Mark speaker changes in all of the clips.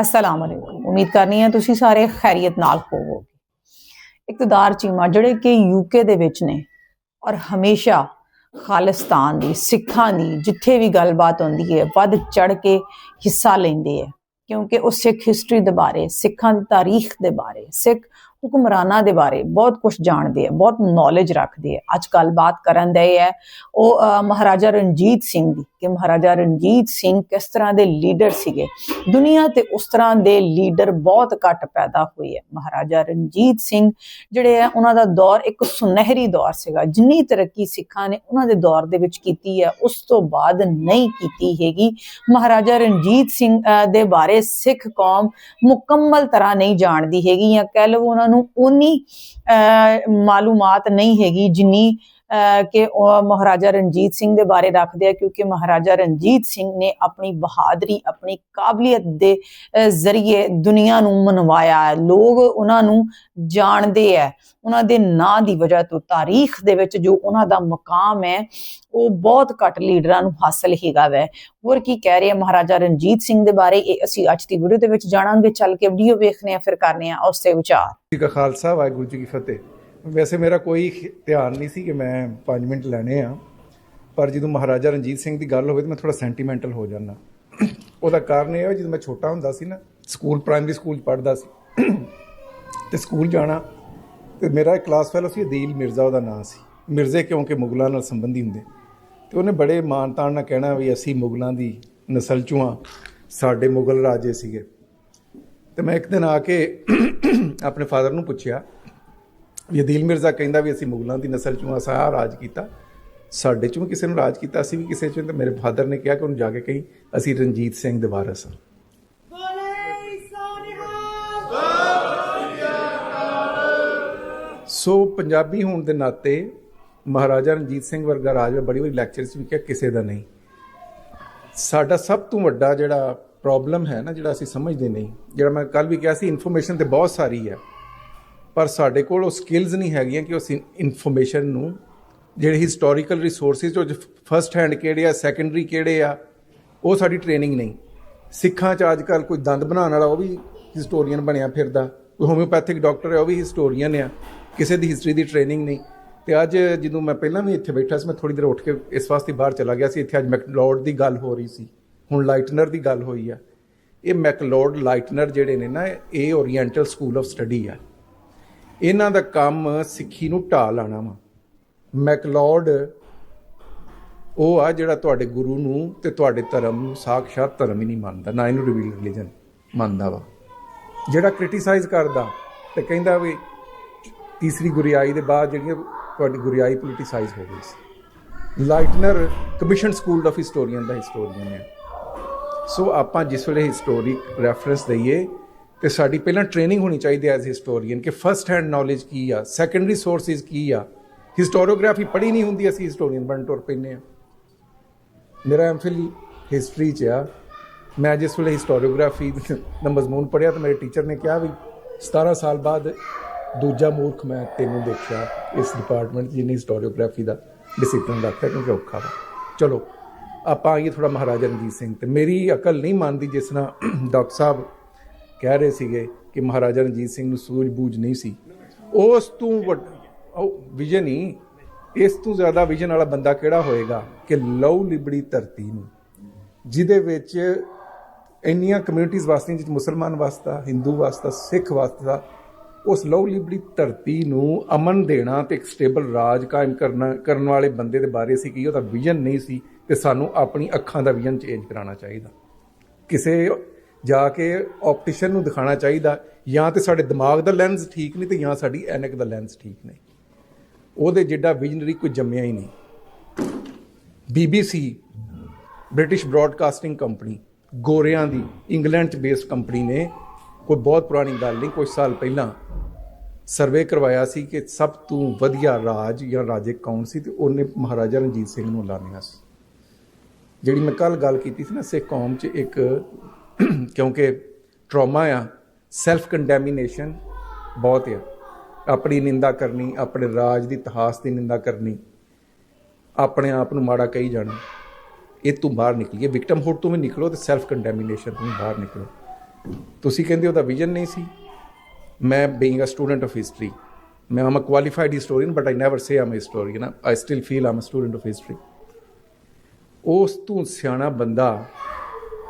Speaker 1: ਅਸਲਾਮ ਅਲੈਕੁਮ ਉਮੀਦ ਕਰਨੀ ਹੈ ਤੁਸੀਂ ਸਾਰੇ ਖੈਰੀਅਤ ਨਾਲ ਹੋਵੋਗੇ। ਇਕਤਦਾਰ ਚੀਮਾ ਜਿਹੜੇ ਕਿ ਯੂਕੇ ਦੇ ਵਿੱਚ ਨੇ ਔਰ ਹਮੇਸ਼ਾ ਖਾਲਿਸਤਾਨ ਦੀ, ਸਿੱਖਾਂ ਦੀ, ਜਿੱਥੇ ਵੀ ਗੱਲਬਾਤ ਹੁੰਦੀ ਹੈ, ਵੱਧ ਚੜ ਕੇ ਹਿੱਸਾ ਲੈਂਦੇ ਹੈ। ਕਿਉਂਕਿ ਉਹ ਸਿੱਖ ਹਿਸਟਰੀ ਦੇ ਬਾਰੇ, ਸਿੱਖਾਂ ਦੀ ਤਾਰੀਖ ਦੇ ਬਾਰੇ, ਸਿੱਖ ਹੁਕਮਰਾਨਾਂ ਦੇ ਬਾਰੇ ਬਹੁਤ ਕੁਝ ਜਾਣਦੇ ਆ, ਬਹੁਤ ਨੌਲੇਜ ਰੱਖਦੇ ਆ। ਅੱਜ ਕੱਲ ਬਾਤ ਕਰਨ ਦੇ ਹੈ ਉਹ ਮਹਾਰਾਜਾ ਰਣਜੀਤ ਸਿੰਘ ਦੀ, ਕਿ ਮਹਾਰਾਜਾ ਰਣਜੀਤ ਸਿੰਘ ਕਿਸ ਤਰ੍ਹਾਂ ਦੇ ਲੀਡਰ ਸੀਗੇ। ਦੁਨੀਆ ਤੇ ਉਸ ਤਰ੍ਹਾਂ ਦੇ ਲੀਡਰ ਬਹੁਤ ਘੱਟ ਪੈਦਾ ਹੋਏ ਹੈ ਮਹਾਰਾਜਾ ਰਣਜੀਤ ਸਿੰਘ ਜਿਹੜੇ ਆ, ਉਹਨਾਂ ਦਾ ਦੌਰ ਇੱਕ ਸੁਨਹਿਰੀ ਦੌਰ ਸੀਗਾ। ਜਿੰਨੀ ਤਰੱਕੀ ਸਿੱਖਾਂ ਨੇ ਉਹਨਾਂ ਦੇ ਦੌਰ ਦੇ ਵਿੱਚ ਕੀਤੀ ਹੈ ਉਸ ਤੋਂ ਬਾਅਦ ਨਹੀਂ ਕੀਤੀ ਹੈਗੀ। ਮਹਾਰਾਜਾ ਰਣਜੀਤ ਸਿੰਘ ਦੇ ਬਾਰੇ ਸਿੱਖ ਕੌਮ ਮੁਕੰਮਲ ਤਰ੍ਹਾਂ ਨਹੀਂ ਜਾਣਦੀ ਹੈਗੀ ਜਾਂ ਕਹਿ ਲਓ ਉਹਨਾਂ ਨੂੰ ਉਨੀ ਅਹ, ਮਾਲੂਮਾਤ ਨਹੀਂ ਹੈਗੀ ਜਿੰਨੀ ਕਿ ਮਹਾਰਾਜਾ ਰਣਜੀਤ ਸਿੰਘ ਦੇ ਬਾਰੇ ਰੱਖਦੇ ਆ, ਕਿਉਂਕਿ ਮਹਾਰਾਜਾ ਰਣਜੀਤ ਸਿੰਘ ਨੇ ਆਪਣੀ ਬਹਾਦਰੀ, ਆਪਣੀ ਕਾਬਲੀਅਤ ਦੇ ਜ਼ਰੀਏ ਦੁਨੀਆ ਨੂੰ ਮਨਵਾਇਆ ਹੈ। ਲੋਕ ਉਹਨਾਂ ਨੂੰ ਜਾਣਦੇ ਆ ਉਹਨਾਂ ਦੇ ਨਾਂ ਦੀ ਵਜ੍ਹਾ ਤੋਂ ਤਾਰੀਖ ਦੇ ਵਿੱਚ ਜੋ ਉਹਨਾਂ ਦਾ ਮਕਾਮ ਹੈ, ਉਹ ਬਹੁਤ ਘੱਟ ਲੀਡਰਾਂ ਨੂੰ ਹਾਸਲ ਹੈਗਾ ਵੈ। ਹੋਰ ਕੀ ਕਹਿ ਰਹੇ ਮਹਾਰਾਜਾ ਰਣਜੀਤ ਸਿੰਘ ਦੇ ਬਾਰੇ? ਇਹ ਅਸੀਂ ਅੱਜ ਦੀ ਵੀਡੀਓ ਦੇ ਵਿੱਚ ਜਾਣਾਂਗੇ। ਚੱਲ ਕੇ ਵੀਡੀਓ ਵੇਖਨੇ ਆ ਫਿਰ ਕਰਨੇ ਆ ਉਸ ਤੇ ਵਿਚਾਰ।
Speaker 2: ਜੀ ਕਾ ਖਾਲਸਾ ਵਾਹਿਗੁਰੂ ਜੀ ਕੀ ਫਤਿਹ। ਵੈਸੇ ਮੇਰਾ ਕੋਈ ਧਿਆਨ ਨਹੀਂ ਸੀ ਕਿ ਮੈਂ 5 ਮਿੰਟ ਲੈਣੇ ਆ, ਪਰ ਜਦੋਂ ਮਹਾਰਾਜਾ ਰਣਜੀਤ ਸਿੰਘ ਦੀ ਗੱਲ ਹੋਵੇ ਤਾਂ ਮੈਂ ਥੋੜਾ ਸੈਂਟੀਮੈਂਟਲ ਹੋ ਜਾਂਦਾ। ਉਹਦਾ ਕਾਰਨ ਇਹ ਹੈ ਜਦੋਂ ਮੈਂ ਛੋਟਾ ਹੁੰਦਾ ਸੀ ਨਾ, ਸਕੂਲ ਪ੍ਰਾਇਮਰੀ ਸਕੂਲ ਚ ਪੜ੍ਹਦਾ ਸੀ, ਤੇ ਸਕੂਲ ਜਾਣਾ, ਤੇ ਮੇਰਾ ਇੱਕ ਕਲਾਸ ਫੈਲੋ ਸੀ, ਅਦੀਲ ਮਿਰਜ਼ਾ, ਉਹਦਾ ਨਾਂ ਸੀ। ਮਿਰਜ਼ੇ ਕਿਉਂਕਿ ਮੁਗਲਾਂ ਨਾਲ ਸੰਬੰਧੀ ਹੁੰਦੇ। ਤੇ ਉਹਨੇ ਬੜੇ ਮਾਨਤਾਨ ਨਾਲ ਕਹਿਣਾ ਵੀ ਅਸੀਂ ਮੁਗਲਾਂ ਦੀ ਨਸਲ ਚੋਂ ਆ ਸਾਡੇ ਮੁਗਲ ਰਾਜੇ ਸੀਗੇ। ਤੇ ਮੈਂ ਇੱਕ ਦਿਨ ਆ ਕੇ ਆਪਣੇ ਫਾਦਰ ਨੂੰ ਪੁੱਛਿਆ ਵੀ ਅਦੀਲ ਮਿਰਜ਼ਾ ਕਹਿੰਦਾ ਵੀ ਅਸੀਂ ਮੁਗਲਾਂ ਦੀ ਨਸਲ ਚੋਂ ਅਸਾਂ ਆਹ ਰਾਜ ਕੀਤਾ। ਸਾਡੇ ਚੋਂ ਵੀ ਕਿਸੇ ਨੂੰ ਰਾਜ ਕੀਤਾ, ਅਸੀਂ ਵੀ ਕਿਸੇ ਚੋਂ, ਤੇ ਮੇਰੇ ਫਾਦਰ ਨੇ ਕਿਹਾ ਕਿ ਉਹਨੂੰ ਜਾ ਕੇ ਕਹੀਂ, ਅਸੀਂ ਰਣਜੀਤ ਸਿੰਘ ਦੇ ਵਾਰਸ ਹਾਂ। ਸੋ ਪੰਜਾਬੀ ਹੋਣ ਦੇ ਨਾਤੇ ਮਹਾਰਾਜਾ ਰਣਜੀਤ ਸਿੰਘ ਵਰਗਾ ਰਾਜ ਮੈਂ ਬੜੀ ਵਾਰੀ ਲੈਕਚਰਸ ਵੀ ਕਿਹਾ, ਕਿਸੇ ਦਾ ਨਹੀਂ। ਸਾਡਾ ਸਭ ਤੋਂ ਵੱਡਾ ਜਿਹੜਾ ਪ੍ਰੋਬਲਮ ਹੈ ਨਾ, ਜਿਹੜਾ ਅਸੀਂ ਸਮਝਦੇ ਨਹੀਂ, ਜਿਹੜਾ ਮੈਂ ਕੱਲ ਵੀ ਕਿਹਾ ਸੀ ਇਨਫੋਰਮੇਸ਼ਨ ਤੇ ਬਹੁਤ ਸਾਰੀ ਹੈ। ਪਰ ਸਾਡੇ ਕੋਲ ਉਹ ਸਕਿੱਲਸ ਨਹੀਂ ਹੈਗੀਆਂ ਕਿ ਉਸ ਇਨਫੋਰਮੇਸ਼ਨ ਨੂੰ, ਜਿਹੜੇ ਹਿਸਟੋਰੀਕਲ ਰਿਸੋਰਸਸ ਜੋ ਫਰਸਟ ਹੈਂਡ ਕਿਹੜੇ ਆ ਸੈਕੰਡਰੀ ਕਿਹੜੇ ਆ, ਉਹ ਸਾਡੀ ਟ੍ਰੇਨਿੰਗ ਨਹੀਂ। ਸਿੱਖਾਂ 'ਚ ਅੱਜ ਕੱਲ ਕੋਈ ਦੰਦ ਬਣਾਉਣ ਵਾਲਾ ਉਹ ਵੀ ਹਿਸਟੋਰੀਅਨ ਬਣਿਆ ਫਿਰਦਾ, ਕੋਈ ਹੋਮਿਓਪੈਥਿਕ ਡਾਕਟਰ ਹੈ ਉਹ ਵੀ ਹਿਸਟੋਰੀਅਨ ਆ, ਕਿਸੇ ਦੀ ਹਿਸਟਰੀ ਦੀ ਟ੍ਰੇਨਿੰਗ ਨਹੀਂ। ਤੇ ਅੱਜ ਜਦੋਂ ਮੈਂ ਪਹਿਲਾਂ ਵੀ ਇੱਥੇ ਬੈਠਾ ਸੀ, ਮੈਂ ਥੋੜੀ ਦੇਰ ਉੱਠ ਕੇ ਇਸ ਵਾਸਤੇ ਬਾਹਰ ਚਲਾ ਗਿਆ ਸੀ, ਇੱਥੇ ਅੱਜ ਮੈਕਲੋਡ ਦੀ ਗੱਲ ਹੋ ਰਹੀ ਸੀ, ਹੁਣ ਲਾਈਟਨਰ ਦੀ ਗੱਲ ਹੋਈ ਆ। ਇਹ ਮੈਕਲੋਡ ਲਾਈਟਨਰ ਜਿਹੜੇ ਨੇ ਨਾ, ਇਹ ਓਰੀਐਂਟਲ ਸਕੂਲ ਆਫ ਸਟੱਡੀ ਆ। ਇਹਨਾਂ ਦਾ ਕੰਮ ਸਿੱਖੀ ਨੂੰ ਢਾਹ ਲਾਣਾ ਵਾ। ਮੈਕਲੋਡ ਉਹ ਆ ਜਿਹੜਾ ਤੁਹਾਡੇ ਗੁਰੂ ਨੂੰ ਤੇ ਤੁਹਾਡੇ ਧਰਮ ਨੂੰ ਸਾਖਸ਼ਾਤ ਧਰਮ ਹੀ ਨਹੀਂ ਮੰਨਦਾ। ਨਾ ਇਹਨੂੰ ਰਿਵੀਲ ਰਿਲੀਜਨ ਮੰਨਦਾ ਵਾ। ਜਿਹੜਾ ਕ੍ਰਿਟਿਸਾਈਜ਼ ਕਰਦਾ ਤੇ ਕਹਿੰਦਾ ਵੀ ਤੀਸਰੀ ਗੁਰਿਆਈ ਦੇ ਬਾਅਦ ਜਿਹੜੀਆਂ ਤੁਹਾਡੀ ਗੁਰਿਆਈ ਪੋਲਿਟਿਸਾਈਜ਼ ਹੋ ਗਈ ਸੀ। Leitner commission school of historian the historian ਹੈ ਸੋ ਆਪਾਂ ਜਿਸ ਵੇਲੇ ਹਿਸਟੋਰਿਕ ਰੈਫਰੈਂਸ ਦਈਏ ਤੇ ਸਾਡੀ ਪਹਿਲਾਂ ਟ੍ਰੇਨਿੰਗ ਹੋਣੀ ਚਾਹੀਦੀ ਐਜ਼ ਹਿਸਟੋਰੀਅਨ ਕਿ ਫਰਸਟ ਹੈਂਡ ਨੌਲੇਜ ਕੀ ਆ ਸੈਕੰਡਰੀ ਸੋਰਸਿਸ ਕੀ ਆ। ਹਿਸਟੋਰੀਓਗ੍ਰਾਫੀ ਪੜ੍ਹੀ ਨਹੀਂ ਹੁੰਦੀ, ਅਸੀਂ ਹਿਸਟੋਰੀਅਨ ਬਣ ਟੁਰ ਪੈਂਦੇ ਆ ਮੇਰਾ ਐਮਫਿਲ ਹਿਸਟਰੀ ਚ ਆ। ਮੈਂ ਜਿਸ ਵੇਲੇ ਹਿਸਟੋਰੀਓਗ੍ਰਾਫੀ ਦਾ ਮਜ਼ਮੂਨ ਪੜਿਆ ਤਾਂ ਮੇਰੇ ਟੀਚਰ ਨੇ ਕਿਹਾ ਵੀ 17 ਸਾਲ ਬਾਅਦ ਦੂਜਾ ਮੂਰਖ ਮੈਂ ਤੈਨੂੰ ਦੇਖਿਆ ਇਸ ਡਿਪਾਰਟਮੈਂਟ ਜਿਹਨੇ ਹਿਸਟੋਰੀਓਗ੍ਰਾਫੀ ਦਾ ਡਿਸਪਲਿਨ ਰੱਖਿਆ ਕਿਉਂਕਿ ਔਖਾ ਵਾ। ਚਲੋ, ਆਪਾਂ ਆਈਏ ਥੋੜਾ ਮਹਾਰਾਜਾ ਰਣਜੀਤ ਸਿੰਘ ਤੇ। ਮੇਰੀ ਅਕਲ ਨਹੀਂ ਮੰਨਦੀ ਜਿਸ ਤਰ੍ਹਾਂ ਡਾਕਟਰ ਸਾਹਿਬ ਕਹਿ ਰਹੇ ਸੀਗੇ ਕਿ ਮਹਾਰਾਜਾ ਰਣਜੀਤ ਸਿੰਘ ਨੂੰ ਸੂਝ-ਬੂਝ ਨਹੀਂ ਸੀ। ਉਸ ਤੋਂ ਵੱਡਾ ਉਹ ਵਿਜ਼ਨ ਹੀ, ਇਸ ਤੋਂ ਜ਼ਿਆਦਾ ਵਿਜ਼ਨ ਵਾਲਾ ਬੰਦਾ ਕਿਹੜਾ ਹੋਏਗਾ ਕਿ ਲਉ ਲਿਬੜੀ ਧਰਤੀ ਨੂੰ, ਜਿਹਦੇ ਵਿੱਚ ਇੰਨੀਆਂ ਕਮਿਊਨਿਟੀਆਂ ਵਾਸਤੇ ਜਿਸ ਮੁਸਲਮਾਨ ਵਾਸਤਾ, ਹਿੰਦੂ ਵਾਸਤਾ, ਸਿੱਖ ਵਾਸਤਾ, ਉਸ ਲਉ ਲਿਬੜੀ ਧਰਤੀ ਨੂੰ ਅਮਨ ਦੇਣਾ ਤੇ ਇੱਕ ਸਟੇਬਲ ਰਾਜ ਕਾਇਮ ਕਰਨਾ, ਕਰਨ ਵਾਲੇ ਬੰਦੇ ਦੇ ਬਾਰੇ ਸੀ ਕਿ ਉਹਦਾ ਵਿਜ਼ਨ ਨਹੀਂ ਸੀ ਤੇ ਸਾਨੂੰ ਆਪਣੀ ਅੱਖਾਂ ਦਾ ਵਿਜ਼ਨ ਚੇਂਜ ਕਰਾਉਣਾ ਚਾਹੀਦਾ। ਕਿਸੇ ਜਾ ਕੇ ਆਪਟੀਸ਼ਨ ਨੂੰ ਦਿਖਾਣਾ ਚਾਹੀਦਾ, ਜਾਂ ਤੇ ਸਾਡੇ ਦਿਮਾਗ ਦਾ ਲੈਂਸ ਠੀਕ ਨਹੀਂ ਤੇ ਜਾਂ ਸਾਡੀ ਐਨਕ ਦਾ ਲੈਂਸ ਠੀਕ ਨਹੀਂ। ਉਹਦੇ ਜਿੱਡਾ ਵਿਜ਼ਨਰੀ ਕੋਈ ਜੰਮਿਆ ਹੀ ਨਹੀਂ। BBC ਬ੍ਰਿਟਿਸ਼ ਬ੍ਰਾਡਕਾਸਟਿੰਗ ਕੰਪਨੀ ਗੋਰਿਆਂ ਦੀ ਇੰਗਲੈਂਡ 'ਚ ਬੇਸਡ ਕੰਪਨੀ ਨੇ ਕੋਈ ਬਹੁਤ ਪੁਰਾਣੀ ਗੱਲ ਨਹੀਂ ਕੁਝ ਸਾਲ ਪਹਿਲਾਂ ਸਰਵੇ ਕਰਵਾਇਆ ਸੀ ਕਿ ਸਭ ਤੋਂ ਵਧੀਆ ਰਾਜ ਜਾਂ ਰਾਜੇ ਕੌਣ ਸੀ ਤੇ ਉਹਨੇ ਮਹਾਰਾਜਾ ਰਣਜੀਤ ਸਿੰਘ ਨੂੰ ਐਲਾਨਿਆ ਸੀ। ਜਿਹੜੀ ਮੈਂ ਕੱਲ ਗੱਲ ਕੀਤੀ ਸੀ ਨਾ, ਸਿੱਖ ਕੌਮ 'ਚ ਇੱਕ ਕਿਉਂਕਿ ਟਰੋਮਾ ਆ ਸੈਲਫ ਕੰਡੈਮੀਨੇਸ਼ਨ ਬਹੁਤ ਆ। ਆਪਣੀ ਨਿੰਦਾ ਕਰਨੀ, ਆਪਣੇ ਰਾਜ ਦੀ ਇਤਿਹਾਸ ਦੀ ਨਿੰਦਾ ਕਰਨੀ, ਆਪਣੇ ਆਪ ਨੂੰ ਮਾੜਾ ਕਹੀ ਜਾਣਾ, ਇਹ ਤੋਂ ਬਾਹਰ ਨਿਕਲੀਏ। ਵਿਕਟਮ ਹੋਡ ਤੋਂ ਵੀ ਨਿਕਲੋ ਤੇ ਸੈਲਫ ਕੰਡੈਮੀਨੇਸ਼ਨ ਤੋਂ ਵੀ ਬਾਹਰ ਨਿਕਲੋ। ਤੁਸੀਂ ਕਹਿੰਦੇ ਉਹਦਾ ਵਿਜ਼ਨ ਨਹੀਂ ਸੀ। ਮੈਂ being a student of history ਮੈਂ am a qualified historian but I never say am a historian I still feel am a student of history ਉਸ ਤੋਂ ਸਿਆਣਾ ਬੰਦਾ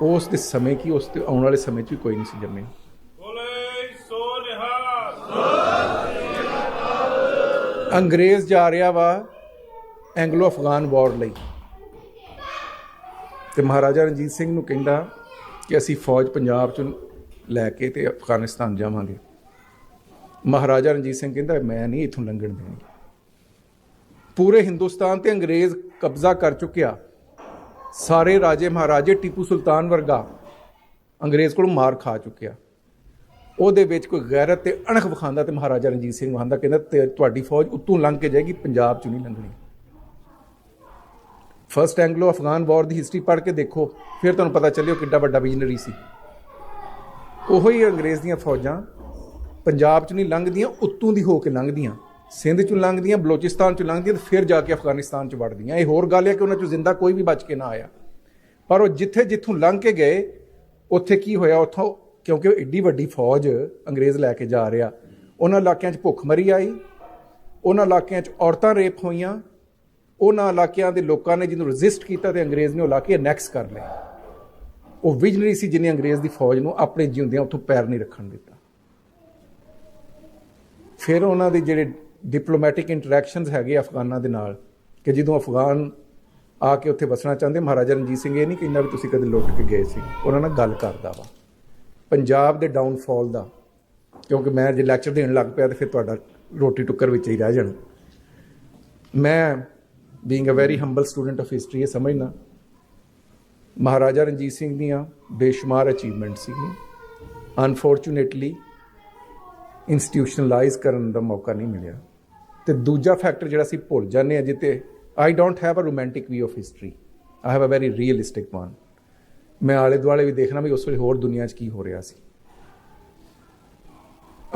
Speaker 2: ਉਸ ਦੇ ਸਮੇਂ ਕੀ ਉਸ ਤੇ ਆਉਣ ਵਾਲੇ ਸਮੇਂ 'ਚ ਵੀ ਕੋਈ ਨਹੀਂ ਸੀ
Speaker 3: ਨਿਹਾਲ
Speaker 2: ਅੰਗਰੇਜ਼ ਜਾ ਰਿਹਾ ਵਾ ਐਂਗਲੋ ਅਫਗਾਨ ਵਾਰ ਲਈ। ਤੇ ਮਹਾਰਾਜਾ ਰਣਜੀਤ ਸਿੰਘ ਨੂੰ ਕਹਿੰਦਾ ਕਿ ਅਸੀਂ ਫੌਜ ਪੰਜਾਬ ਚੋਂ ਲੈ ਕੇ ਤੇ ਅਫਗਾਨਿਸਤਾਨ ਜਾਵਾਂਗੇ। ਮਹਾਰਾਜਾ ਰਣਜੀਤ ਸਿੰਘ ਕਹਿੰਦਾ ਮੈਂ ਨਹੀਂ ਇਥੋਂ ਲੰਘਣ ਦੇਣੀ। ਪੂਰੇ ਹਿੰਦੁਸਤਾਨ ਤੇ ਅੰਗਰੇਜ਼ ਕਬਜ਼ਾ ਕਰ ਚੁੱਕਿਆ। ਸਾਰੇ ਰਾਜੇ ਮਹਾਰਾਜੇ ਟੀਪੂ ਸੁਲਤਾਨ ਵਰਗਾ ਅੰਗਰੇਜ਼ ਕੋਲੋਂ ਮਾਰ ਖਾ ਚੁੱਕਿਆ। ਉਹਦੇ ਵਿੱਚ ਕੋਈ ਗੈਰਤ ਤੇ ਅਣਖ ਵਿਖਾਉਂਦਾ ਤੇ ਮਹਾਰਾਜਾ ਰਣਜੀਤ ਸਿੰਘ ਵਿਖਾਉਂਦਾ, ਕਹਿੰਦਾ ਤੁਹਾਡੀ ਫੌਜ ਉੱਤੋਂ ਲੰਘ ਕੇ ਜਾਏਗੀ, ਪੰਜਾਬ 'ਚੋਂ ਨਹੀਂ ਲੰਘਣੀ। ਫਰਸਟ ਐਂਗਲੋ ਅਫਗਾਨ ਵਾਰ ਦੀ ਹਿਸਟਰੀ ਪੜ੍ਹ ਕੇ ਦੇਖੋ, ਫਿਰ ਤੁਹਾਨੂੰ ਪਤਾ ਚੱਲਿਓ ਕਿੱਡਾ ਵੱਡਾ ਵਿਜ਼ਨਰੀ ਸੀ। ਉਹੋ ਹੀ ਅੰਗਰੇਜ਼ ਦੀਆਂ ਫੌਜਾਂ ਪੰਜਾਬ ਚ ਨਹੀਂ ਲੰਘਦੀਆਂ, ਉੱਤੋਂ ਦੀ ਹੋ ਕੇ ਲੰਘਦੀਆਂ। ਸਿੰਧ ਚੋਂ ਲੰਘਦੀਆਂ, ਬਲੋਚਿਸਤਾਨ ਚੋਂ ਲੰਘਦੀਆਂ ਤੇ ਫਿਰ ਜਾ ਕੇ ਅਫਗਾਨਿਸਤਾਨ ਚ ਵੜਦੀਆਂ। ਇਹ ਹੋਰ ਗੱਲ ਹੈ ਕਿ ਉਹਨਾਂ ਚੋਂ ਜ਼ਿੰਦਾ ਕੋਈ ਵੀ ਬਚ ਕੇ ਨਾ ਆਇਆ। ਪਰ ਉਹ ਜਿੱਥੇ ਜਿੱਥੋਂ ਲੰਘ ਕੇ ਗਏ, ਉੱਥੇ ਕੀ ਹੋਇਆ? ਉੱਥੋਂ ਕਿਉਂਕਿ ਉਹ ਏਡੀ ਵੱਡੀ ਫੌਜ ਅੰਗਰੇਜ਼ ਲੈ ਕੇ ਜਾ ਰਿਹਾ। ਉਹਨਾਂ ਇਲਾਕਿਆਂ 'ਚ ਭੁੱਖਮਰੀ ਆਈ, ਉਹਨਾਂ ਇਲਾਕਿਆਂ 'ਚ ਔਰਤਾਂ ਰੇਪ ਹੋਈਆਂ, ਉਹਨਾਂ ਇਲਾਕਿਆਂ ਦੇ ਲੋਕਾਂ ਨੇ ਜਿਹਨੂੰ ਰੈਜ਼ਿਸਟ ਕੀਤਾ ਤੇ ਅੰਗਰੇਜ਼ ਨੇ ਉਹ ਇਲਾਕੇ ਅਨੈਕਸ ਕਰ ਲਏ। ਉਹ ਵਿਜਨਰੀ ਸੀ ਜਿਹਨੇ ਅੰਗਰੇਜ਼ ਦੀ ਫੌਜ ਨੂੰ ਆਪਣੇ ਜਿਉਂਦਿਆਂ ਉੱਥੋਂ ਪੈਰ ਨਹੀਂ ਰੱਖਣ ਦਿੱਤਾ। ਫਿਰ ਉਹਨਾਂ ਦੇ ਜਿਹੜੇ ਡਿਪਲੋਮੈਟਿਕ ਇੰਟਰੈਕਸ਼ਨਸ ਹੈਗੇ ਅਫਗਾਨਾਂ ਦੇ ਨਾਲ ਕਿ ਜਦੋਂ ਅਫਗਾਨ ਆ ਕੇ ਉੱਥੇ ਵਸਣਾ ਚਾਹੁੰਦੇ, ਮਹਾਰਾਜਾ ਰਣਜੀਤ ਸਿੰਘ ਇਹ ਨਹੀਂ ਕਹਿੰਦਾ ਵੀ ਤੁਸੀਂ ਕਦੇ ਲੁੱਟ ਕੇ ਗਏ ਸੀ। ਉਹਨਾਂ ਨਾਲ ਗੱਲ ਕਰਦਾ ਵਾ। ਪੰਜਾਬ ਦੇ ਡਾਊਨਫਾਲ ਦਾ, ਕਿਉਂਕਿ ਮੈਂ ਜੇ ਲੈਕਚਰ ਦੇਣ ਲੱਗ ਪਿਆ ਤੇ ਫਿਰ ਤੁਹਾਡਾ ਰੋਟੀ ਟੁੱਕਰ ਵਿੱਚ ਹੀ ਰਹਿ ਜਾਣਾ। ਮੈਂ being a very humble student of history ਇਹ ਸਮਝਣਾ ਮਹਾਰਾਜਾ ਰਣਜੀਤ ਸਿੰਘ ਦੀਆਂ ਬੇਸ਼ੁਮਾਰ ਅਚੀਵਮੈਂਟ ਸੀਗੀਆਂ। ਅਨਫੋਰਚੂਨੇਟਲੀ ਇੰਸਟੀਟਿਊਸ਼ਨਲਾਈਜ਼ ਕਰਨ ਦਾ ਮੌਕਾ ਨਹੀਂ ਮਿਲਿਆ। ਤੇ ਦੂਜਾ ਫੈਕਟਰ ਜਿਹੜਾ ਅਸੀਂ ਭੁੱਲ ਜਾਂਦੇ ਆ ਜਿੱਤੇ I don't have a romantic view of history I have a very realistic one ਮੈਂ ਆਲੇ ਦੁਆਲੇ ਵੀ ਦੇਖਣਾ ਵੀ ਉਸ ਵੇਲੇ ਹੋਰ ਦੁਨੀਆ 'ਚ ਕੀ ਹੋ ਰਿਹਾ ਸੀ।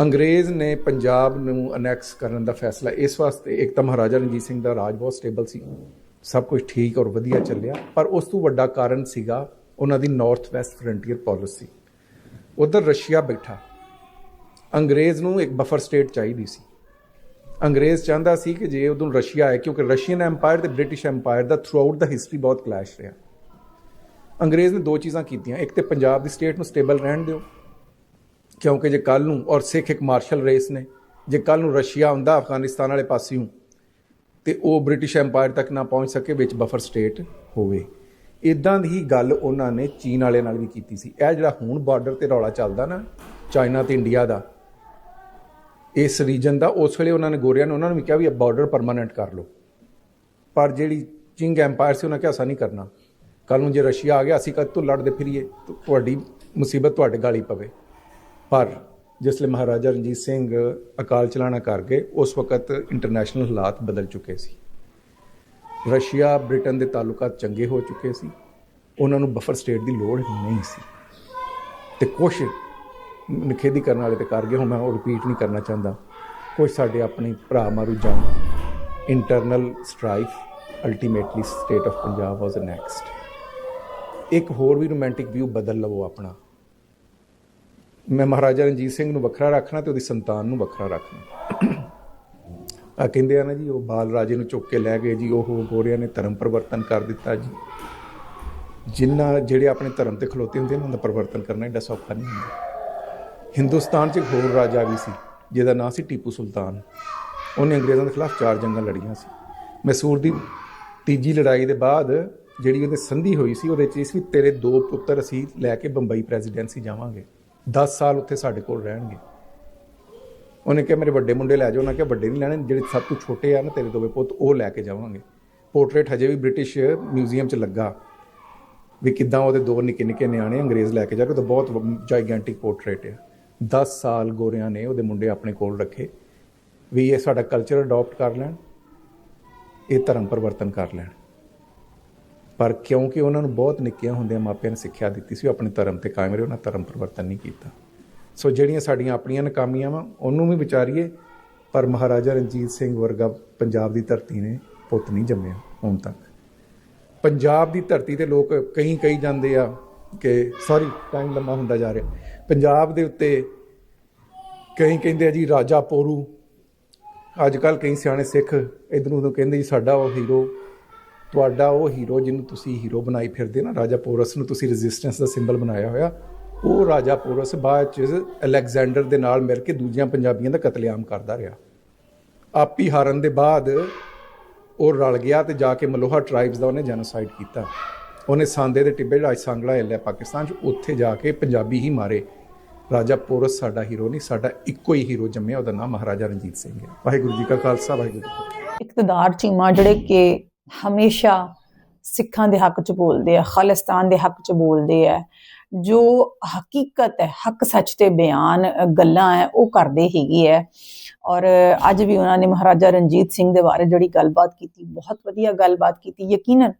Speaker 2: ਅੰਗਰੇਜ਼ ਨੇ ਪੰਜਾਬ ਨੂੰ ਅਨੈਕਸ ਕਰਨ ਦਾ ਫੈਸਲਾ, ਇਸ ਵਾਸਤੇ ਇੱਕ ਤਾਂ ਮਹਾਰਾਜਾ ਰਣਜੀਤ ਸਿੰਘ ਦਾ ਰਾਜ ਬਹੁਤ ਸਟੇਬਲ ਸੀ, ਸਭ ਕੁਝ ਠੀਕ ਔਰ ਵਧੀਆ ਚੱਲਿਆ, ਪਰ ਉਸ ਤੋਂ ਵੱਡਾ ਕਾਰਨ ਸੀਗਾ ਉਹਨਾਂ ਦੀ ਨਾਰਥ ਵੈਸਟ ਫਰੰਟੀਅਰ ਪਾਲਿਸੀ ਉਧਰ ਰਸ਼ੀਆ ਬੈਠਾ। ਅੰਗਰੇਜ਼ ਨੂੰ ਇੱਕ ਬਫਰ ਸਟੇਟ ਚਾਹੀਦੀ ਸੀ। ਅੰਗਰੇਜ਼ ਚਾਹੁੰਦਾ ਸੀ ਕਿ ਜੇ ਉਦੋਂ ਰਸ਼ੀਆ ਹੈ ਕਿਉਂਕਿ ਰਸ਼ੀਅਨ ਐਮਪਾਇਰ ਤੇ ਬ੍ਰਿਟਿਸ਼ ਐਮਪਾਇਰ ਦਾ ਥਰੂ ਦਾ ਹਿਸਟਰੀ ਬਹੁਤ ਕਲੈਸ਼ ਰਿਹਾ। ਅੰਗਰੇਜ਼ ਨੇ ਦੋ ਚੀਜ਼ਾਂ ਕੀਤੀਆਂ, ਇੱਕ ਤੇ ਪੰਜਾਬ ਦੀ ਸਟੇਟ ਨੂੰ ਸਟੇਬਲ ਰਹਿਣ ਦਿਓ, ਕਿਉਂਕਿ ਜੇ ਕੱਲ ਨੂੰ ਔਰ ਸਿੱਖ ਇੱਕ ਮਾਰਸ਼ਲ ਰੇਸ ਨੇ, ਜੇ ਕੱਲ ਨੂੰ ਰਸ਼ੀਆ ਆਉਂਦਾ ਅਫਗਾਨਿਸਤਾਨ ਵਾਲੇ ਪਾਸਿਓਂ, ਤੇ ਉਹ ਬ੍ਰਿਟਿਸ਼ ਐਮਪਾਇਰ ਤੱਕ ਨਾ ਪਹੁੰਚ ਸਕੇ, ਵਿੱਚ ਬਫਰ ਸਟੇਟ ਹੋਵੇ। ਇਦਾਂ ਦੀ ਹੀ ਗੱਲ ਉਹਨਾਂ ਨੇ ਚੀਨ ਵਾਲੇ ਨਾਲ ਵੀ ਕੀਤੀ ਸੀ। ਇਹ ਜਿਹੜਾ ਹੁਣ ਬਾਰਡਰ ਤੇ ਰੌਲਾ ਚੱਲਦਾ ਨਾ, ਚਾਈਨਾ ਤੇ ਇੰਡੀਆ ਦਾ ਇਸ ਰੀਜਨ ਦਾ, ਉਸ ਵੇਲੇ ਉਹਨਾਂ ਨੇ ਗੋਰਿਆਂ ਨੇ, ਉਹਨਾਂ ਨੂੰ ਵੀ ਕਿਹਾ ਵੀ ਇਹ ਬਾਰਡਰ ਪਰਮਾਨੈਂਟ ਕਰ ਲਓ। ਪਰ ਜਿਹੜੀ ਚਿੰਗ ਐਮਪਾਇਰ ਸੀ, ਉਹਨਾਂ ਕਿਹਾ ਅਸਾਂ ਨਹੀਂ ਕਰਨਾ। ਕੱਲ ਨੂੰ ਜੇ ਰਸ਼ੀਆ ਆ ਗਿਆ, ਅਸੀਂ ਕਦ ਤੋਂ ਲੜਦੇ ਫਿਰੀਏ ਤਾਂ ਤੁਹਾਡੀ ਮੁਸੀਬਤ ਤੁਹਾਡੇ ਗਾਲੀ ਪਵੇ। ਪਰ ਜਿਸਲੇ ਮਹਾਰਾਜਾ ਰਣਜੀਤ ਸਿੰਘ ਅਕਾਲ ਚਲਾਣਾ ਕਰ ਗਏ, ਉਸ ਵਕਤ ਇੰਟਰਨੈਸ਼ਨਲ ਹਾਲਾਤ ਬਦਲ ਚੁੱਕੇ ਸੀ। ਰਸ਼ੀਆ ਬ੍ਰਿਟਨ ਦੇ ਤਾਲੁਕਾਤ ਚੰਗੇ ਹੋ ਚੁੱਕੇ ਸੀ। ਉਹਨਾਂ ਨੂੰ ਬਫਰ ਸਟੇਟ ਦੀ ਲੋੜ ਨਹੀਂ ਸੀ। ਤੇ ਕੁਛ ਨਿਖੇਧੀ ਕਰਨ ਵਾਲੇ ਤੇ ਕਰ ਗਏ ਹੁਣ ਮੈਂ ਉਹ ਰਿਪੀਟ ਨਹੀਂ ਕਰਨਾ ਚਾਹੁੰਦਾ। ਕੁਝ ਸਾਡੇ ਆਪਣੇ ਭਰਾ ਮਾਰੂ ਜੰਗ internal strife ultimately state of Punjab was next ਇੱਕ ਹੋਰ ਵੀ ਰੋਮਾਂਟਿਕ ਵਿਊ ਬਦਲ ਲਵੋ ਆਪਣਾ। ਮੈਂ ਮਹਾਰਾਜਾ ਰਣਜੀਤ ਸਿੰਘ ਨੂੰ ਵੱਖਰਾ ਰੱਖਣਾ ਤੇ ਉਹਦੀ ਸੰਤਾਨ ਨੂੰ ਵੱਖਰਾ ਰੱਖਣਾ। ਆ ਕਹਿੰਦੇ ਆ ਨਾ ਜੀ, ਉਹ ਬਾਲ ਰਾਜੇ ਨੂੰ ਚੁੱਕ ਕੇ ਲੈ ਗਏ ਜੀ, ਉਹ ਗੋਰਿਆਂ ਨੇ ਧਰਮ ਪਰਿਵਰਤਨ ਕਰ ਦਿੱਤਾ ਜੀ। ਜਿੰਨਾ ਜਿਹੜੇ ਆਪਣੇ ਧਰਮ ਤੇ ਖਲੋਤੇ ਹੁੰਦੇ ਨੇ, ਉਹਨਾਂ ਦਾ ਪਰਿਵਰਤਨ ਕਰਨਾ ਐਡਾ ਸੌਖਾ ਨਹੀਂ ਹੁੰਦਾ। ਹਿੰਦੁਸਤਾਨ 'ਚ ਇੱਕ ਹੋਰ ਰਾਜਾ ਵੀ ਸੀ, ਜਿਹਦਾ ਨਾਂ ਸੀ ਟੀਪੂ ਸੁਲਤਾਨ। ਉਹਨੇ ਅੰਗਰੇਜ਼ਾਂ ਦੇ ਖਿਲਾਫ ਚਾਰ ਜੰਗਾਂ ਲੜੀਆਂ ਸੀ। ਮੈਸੂਰ ਦੀ ਤੀਜੀ ਲੜਾਈ ਦੇ ਬਾਅਦ ਜਿਹੜੀ ਉਹਦੇ ਸੰਧੀ ਹੋਈ ਸੀ, ਉਹਦੇ 'ਚ ਇਸ ਵੀ ਤੇਰੇ ਦੋ ਪੁੱਤਰ ਅਸੀਂ ਲੈ ਕੇ ਬੰਬਈ ਪ੍ਰੈਜ਼ੀਡੈਂਸੀ ਜਾਵਾਂਗੇ। 10 ਸਾਲ ਉੱਥੇ ਸਾਡੇ ਕੋਲ ਰਹਿਣਗੇ। ਉਹਨੇ ਕਿਹਾ, ਮੇਰੇ ਵੱਡੇ ਮੁੰਡੇ ਲੈ ਜਾਓ। ਉਹਨਾਂ ਕਿਹਾ, ਵੱਡੇ ਨਹੀਂ ਲੈਣੇ, ਜਿਹੜੇ ਸਭ ਤੋਂ ਛੋਟੇ ਆ ਨਾ ਤੇਰੇ ਦੋਵੇਂ ਪੁੱਤ, ਉਹ ਲੈ ਕੇ ਜਾਵਾਂਗੇ। ਪੋਰਟਰੇਟ ਹਜੇ ਵੀ ਬ੍ਰਿਟਿਸ਼ ਮਿਊਜ਼ੀਅਮ 'ਚ ਲੱਗਾ। ਵੀ ਕਿਦਾਂ ਉਹਦੇ ਦੋ ਨਿੱਕੇ ਨਿੱਕੇ ਨਿਆਣੇ ਅੰਗਰੇਜ਼ ਲੈ ਕੇ ਜਾ ਕੇ ਉਹ ਤਾਂ ਬਹੁਤ ਜਾਈਗੈਂਟਿਕ ਪੋਰਟਰੇਟ ਹੈ 10 ਸਾਲ ਗੋਰਿਆਂ ਨੇ ਉਹਦੇ ਮੁੰਡੇ ਆਪਣੇ ਕੋਲ ਰੱਖੇ ਵੀ ਇਹ ਸਾਡਾ ਕਲਚਰ ਅਡਾਪਟ ਕਰ ਲੈਣ, ਇਹ ਧਰਮ ਪਰਿਵਰਤਨ ਕਰ ਲੈਣ। ਪਰ ਕਿਉਂਕਿ ਉਹਨਾਂ ਨੂੰ ਬਹੁਤ ਨਿੱਕਿਆਂ ਹੁੰਦਿਆਂ ਮਾਪਿਆਂ ਨੇ ਸਿੱਖਿਆ ਦਿੱਤੀ ਸੀ, ਉਹ ਆਪਣੇ ਧਰਮ ਤੇ ਕਾਇਮ ਰਹੇ, ਉਹਨਾਂ ਧਰਮ ਪਰਿਵਰਤਨ ਨਹੀਂ ਕੀਤਾ। ਸੋ ਜਿਹੜੀਆਂ ਸਾਡੀਆਂ ਆਪਣੀਆਂ ਨਕਾਮੀਆਂ ਵਾ, ਉਹਨੂੰ ਵੀ ਵਿਚਾਰੀਏ, ਪਰ ਮਹਾਰਾਜਾ ਰਣਜੀਤ ਸਿੰਘ ਵਰਗਾ ਪੰਜਾਬ ਦੀ ਧਰਤੀ ਨੇ ਪੁੱਤ ਨਹੀਂ ਜੰਮਿਆ ਹੁਣ ਤੱਕ। ਪੰਜਾਬ ਦੀ ਧਰਤੀ ਤੇ ਲੋਕ ਕਈ ਕਈ ਜਾਂਦੇ ਆ ਕਿ ਸੌਰੀ ਟਾਈਮ ਲੰਮਾ ਹੁੰਦਾ ਜਾ ਰਿਹਾ। ਪੰਜਾਬ ਦੇ ਉੱਤੇ ਕਈ ਕਹਿੰਦੇ ਆ ਜੀ, ਰਾਜਾ ਪੋਰੂ। ਅੱਜ ਕੱਲ ਕਈ ਸਿਆਣੇ ਸਿੱਖ ਇਧਰ ਨੂੰ ਕਹਿੰਦੇ ਜੀ, ਸਾਡਾ ਉਹ ਹੀਰੋ ਤੁਹਾਡਾ ਉਹ ਹੀਰੋ ਜਿਹਨੂੰ ਤੁਸੀਂ ਹੀਰੋ ਬਣਾਈ ਫਿਰਦੇ ਨਾ, ਰਾਜਾ ਪੋਰਸ ਨੂੰ ਤੁਸੀਂ ਰੈਜ਼ਿਸਟੈਂਸ ਦਾ ਸਿੰਬਲ ਬਣਾਇਆ ਹੋਇਆ, ਉਹ ਰਾਜਾ ਪੋਰਸ ਬਾਅਦ ਚ ਅਲੈਗਜ਼ੈਂਡਰ ਦੇ ਨਾਲ ਮਿਲ ਕੇ ਦੂਜੀਆਂ ਪੰਜਾਬੀਆਂ ਦਾ ਕਤਲੇਆਮ ਕਰਦਾ ਰਿਹਾ। ਆਪੀ ਹਾਰਨ ਦੇ ਬਾਅਦ ਉਹ ਰਲ ਗਿਆ ਤੇ ਜਾ ਕੇ ਮਲੋਹਾ ਟ੍ਰਾਈਬਸ ਦਾ ਉਹਨੇ ਜੈਨੋਸਾਈਡ ਕੀਤਾ। ਉਹਨੇ ਸਾਂਦੇ ਦੇ ਟਿੱਬੇ ਜਿਹੜਾ ਅੱਜ ਸਾਂਗਲਾ ਹਿੱਲ ਪਾਕਿਸਤਾਨ 'ਚ, ਉੱਥੇ ਜਾ ਕੇ ਪੰਜਾਬੀ ਹੀ ਮਾਰੇ। ਰਾਜਾ ਪੋਰਸ ਸਾਡਾ ਹੀਰੋ ਨਹੀਂ, ਸਾਡਾ ਇੱਕੋ ਹੀ ਹੀਰੋ ਜੰਮਿਆ, ਉਹਦਾ ਨਾਮ ਮਹਾਰਾਜਾ ਰਣਜੀਤ ਸਿੰਘ ਹੈ। ਵਾਹਿਗੁਰੂ ਜੀ ਕਾ ਖਾਲਸਾ, ਵਾਹਿਗੁਰੂ
Speaker 1: ਇਕਤਦਾਰ ਚੀਮਾ ਜਿਹੜੇ ਕਿ ਹਮੇਸ਼ਾ ਸਿੱਖਾਂ ਦੇ ਹੱਕ ਚ ਬੋਲਦੇ ਆ, ਖਾਲਿਸਤਾਨ ਦੇ ਹੱਕ ਚ ਬੋਲਦੇ ਆ, ਜੋ ਹਕੀਕਤ ਹੈ, ਹੱਕ ਸੱਚ ਤੇ ਬਿਆਨ ਗੱਲਾਂ ਹੈ, ਉਹ ਕਰਦੇ ਹੈਗੇ ਹੈ ਔਰ ਅੱਜ ਵੀ ਉਹਨਾਂ ਨੇ ਮਹਾਰਾਜਾ ਰਣਜੀਤ ਸਿੰਘ ਦੇ ਬਾਰੇ ਜਿਹੜੀ ਗੱਲਬਾਤ ਕੀਤੀ, ਬਹੁਤ ਵਧੀਆ ਗੱਲਬਾਤ ਕੀਤੀ। ਯਕੀਨਨ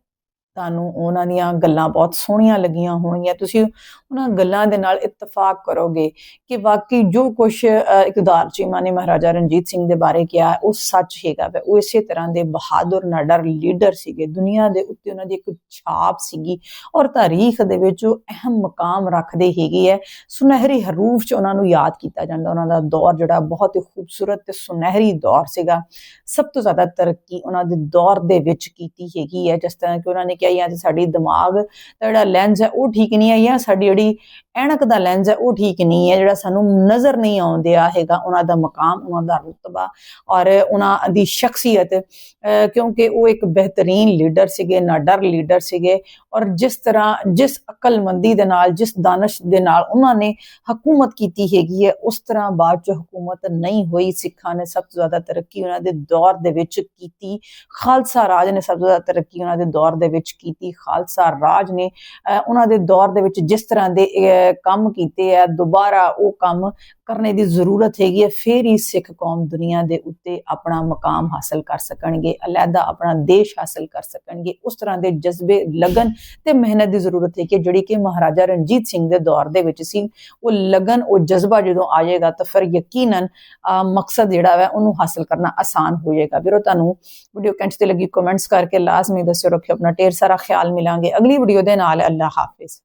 Speaker 1: ਤੁਹਾਨੂੰ ਉਹਨਾਂ ਦੀਆਂ ਗੱਲਾਂ ਬਹੁਤ ਸੋਹਣੀਆਂ ਲੱਗੀਆਂ ਹੋਣਗੀਆਂ। ਤੁਸੀਂ ਉਹਨਾਂ ਗੱਲਾਂ ਦੇ ਨਾਲ ਇਤਫਾਕ ਕਰੋਗੇ ਕਿ ਵਾਕਈ ਜੋ ਕੁਝ ਇਕਦਾਰ ਚੀਮਾ ਨੇ ਮਹਾਰਾਜਾ ਰਣਜੀਤ ਸਿੰਘ ਦੇ ਬਾਰੇ ਕਿਹਾ, ਉਹ ਸੱਚ ਹੈਗਾ ਵਾ। ਉਹ ਇਸੇ ਤਰ੍ਹਾਂ ਦੇ ਬਹਾਦਰ ਨਡਰ ਲੀਡਰ ਸੀਗੇ। ਦੁਨੀਆ ਦੇ ਉੱਤੇ ਉਹਨਾਂ ਦੀ ਇੱਕ ਛਾਪ ਸੀਗੀ ਔਰ ਤਾਰੀਖ ਦੇ ਵਿੱਚ ਉਹ ਅਹਿਮ ਮਕਾਮ ਰੱਖਦੇ ਹੈਗੇ ਹੈ ਸੁਨਹਿਰੀ ਹਰੂਫ 'ਚ ਉਹਨਾਂ ਨੂੰ ਯਾਦ ਕੀਤਾ ਜਾਂਦਾ। ਉਹਨਾਂ ਦਾ ਦੌਰ ਜਿਹੜਾ ਬਹੁਤ ਹੀ ਖੂਬਸੂਰਤ ਤੇ ਸੁਨਹਿਰੀ ਦੌਰ ਸੀਗਾ। ਸਭ ਤੋਂ ਜ਼ਿਆਦਾ ਤਰੱਕੀ ਉਹਨਾਂ ਦੇ ਦੌਰ ਦੇ ਵਿੱਚ ਕੀਤੀ ਹੈਗੀ ਹੈ ਜਿਸ ਤਰ੍ਹਾਂ ਕਿ ਉਹਨਾਂ ਨੇ ਕਿਹਾ ਜਾਂ ਸਾਡੀ ਦਿਮਾਗ ਦਾ ਜਿਹੜਾ ਲੈਂਸ ਹੈ ਉਹ ਠੀਕ ਨਹੀਂ ਹੈ ਜਾਂ ਸਾਡੀ ਜਿਹੜੀ ਐਨਕ ਦਾ ਲੈਂਸ ਹੈ ਉਹ ਠੀਕ ਨਹੀਂ ਹੈ ਜਿਹੜਾ ਸਾਨੂੰ ਨਜ਼ਰ ਨਹੀਂ ਆਉਂਦਿਆ ਹੈਗਾ, ਉਹਨਾਂ ਦਾ ਮਕਾਮ, ਉਹਨਾਂ ਦਾ ਰੁਤਬਾ ਔਰ ਉਹਨਾਂ ਦੀ ਸ਼ਖਸੀਅਤ, ਅਹ ਕਿਉਂਕਿ ਉਹ ਇੱਕ ਬਿਹਤਰੀਨ ਲੀਡਰ ਸੀਗੇ ਨਾ ਡਰ ਲੀਡਰ ਸੀਗੇ ਔਰ ਜਿਸ ਤਰ੍ਹਾਂ, ਜਿਸ ਅਕਲਮੰਦੀ ਦੇ ਨਾਲ, ਜਿਸ ਦਾਨਸ਼ ਦੇ ਨਾਲ ਉਹਨਾਂ ਨੇ ਹਕੂਮਤ ਕੀਤੀ ਹੈਗੀ ਹੈ, ਉਸ ਤਰ੍ਹਾਂ ਬਾਅਦ ਚ ਹਕੂਮਤ ਨਹੀਂ ਹੋਈ। ਸਿੱਖਾਂ ਨੇ ਸਭ ਤੋਂ ਜ਼ਿਆਦਾ ਤਰੱਕੀ ਉਹਨਾਂ ਦੇ ਦੌਰ ਦੇ ਵਿੱਚ ਕੀਤੀ। ਖਾਲਸਾ ਰਾਜ ਨੇ ਸਭ ਤੋਂ ਜ਼ਿਆਦਾ ਤਰੱਕੀ ਉਹਨਾਂ ਦੇ ਦੌਰ ਦੇ ਵਿੱਚ ਕੀਤੀ। ਖਾਲਸਾ ਰਾਜ ਨੇ, ਅਹ ਉਹਨਾਂ ਦੇ ਦੌਰ ਦੇ ਵਿੱਚ ਜਿਸ ਤਰ੍ਹਾਂ ਦੇ, ਅਹ, ਕੰਮ ਕੀਤੇ ਆ, ਦੁਬਾਰਾ ਉਹ ਕੰਮ ਕਰਨੇ ਦੀ ਜ਼ਰੂਰਤ ਹੈਗੀ ਹੈ, ਫਿਰ ਹੀ ਸਿੱਖ ਕੌਮ ਦੁਨੀਆ ਦੇ ਉੱਤੇ ਆਪਣਾ ਮਕਾਮ ਹਾਸਲ ਕਰ ਸਕਣਗੇ ਅਲੱਗਾ ਆਪਣਾ ਦੇਸ਼ ਹਾਸਲ ਕਰ ਸਕਣਗੇ। ਉਸ ਤਰ੍ਹਾਂ ਦੇ ਜਜ਼ਬੇ, ਲਗਨ ਤੇ ਮਿਹਨਤ ਦੀ ਜ਼ਰੂਰਤ ਹੈ ਕਿ ਜਿਹੜੀ ਕਿ ਮਹਾਰਾਜਾ ਰਣਜੀਤ ਸਿੰਘ ਦੇ ਦੌਰ ਦੇ ਵਿੱਚ ਸੀ। ਉਹ ਲਗਨ, ਉਹ ਜਜ਼ਬਾ ਜਦੋਂ ਆ ਜਾਏਗਾ ਤਾਂ ਫਿਰ ਯਕੀਨਨ ਮਕਸਦ ਜਿਹੜਾ ਹੈ ਉਹਨੂੰ ਹਾਸਲ ਕਰਨਾ ਆਸਾਨ ਹੋ ਜਾਏਗਾ। ਵੀਰੋ, ਤੁਹਾਨੂੰ ਵੀਡੀਓ ਕੰਟ ਤੇ ਲੱਗੀ ਕਮੈਂਟਸ ਕਰਕੇ ਲਾਜ਼ਮੀ ਦੱਸਿਓ, ਰੱਖਿਓ ਆਪਣਾ ਢੇਰ ਸਾਰਾ ਖਿਆਲ ਮਿਲਾਂਗੇ। ਅਗਲੀ ਵੀਡੀਓ ਦੇ ਨਾਲ ਅੱਲਾ ਹਾਫਿਜ਼।